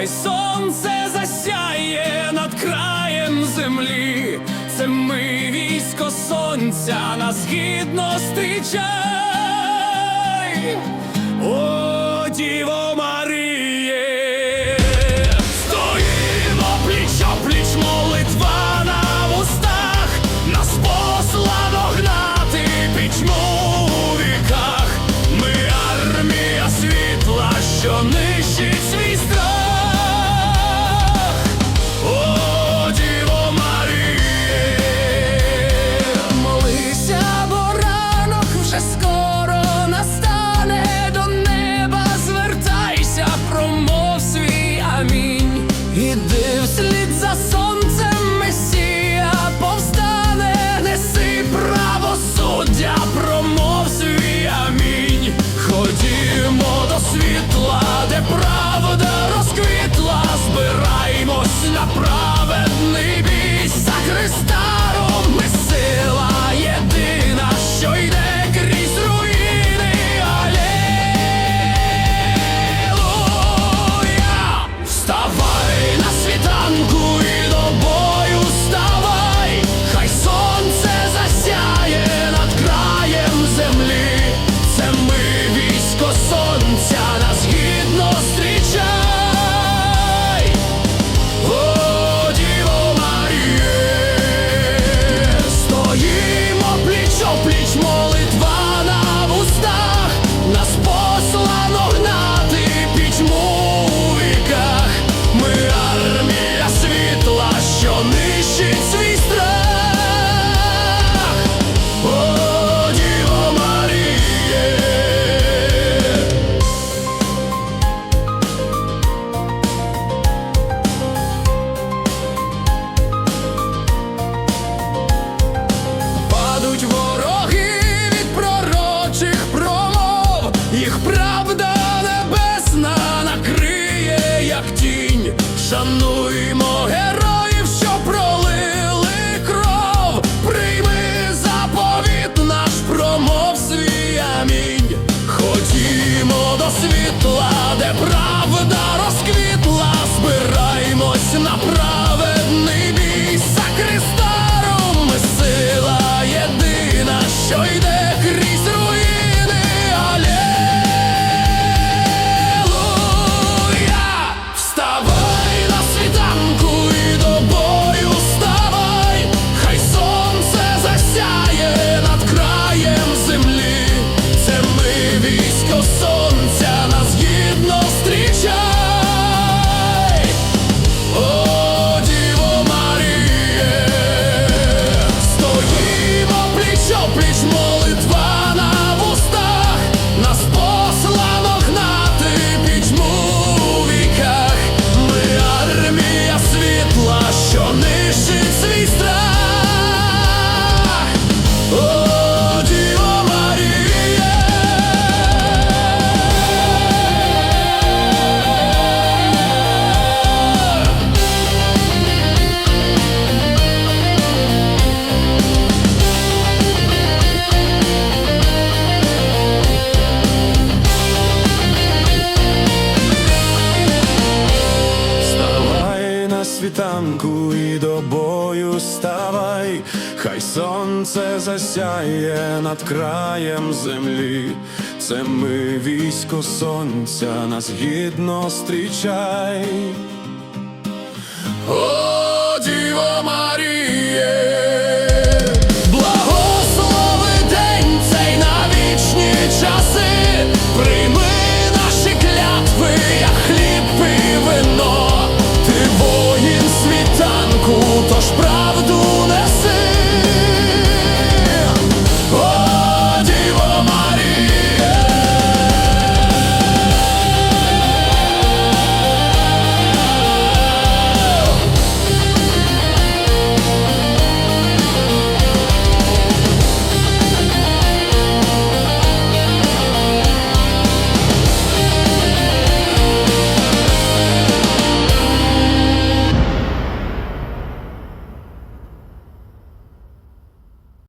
хай сонце засяє над краєм землі, це ми військо сонця на східно зустрічай. О, діво! на правду. Шануймо героїв, що пролили кров, прийми заповіт наш промов свій амінь Ходімо до світла, де правда розквіт. вставай, хай сонце засяє над краєм землі, це ми військо сонця нас гідно зустрічай. О, Діво Маріє! Благослови день цей на вічні часи.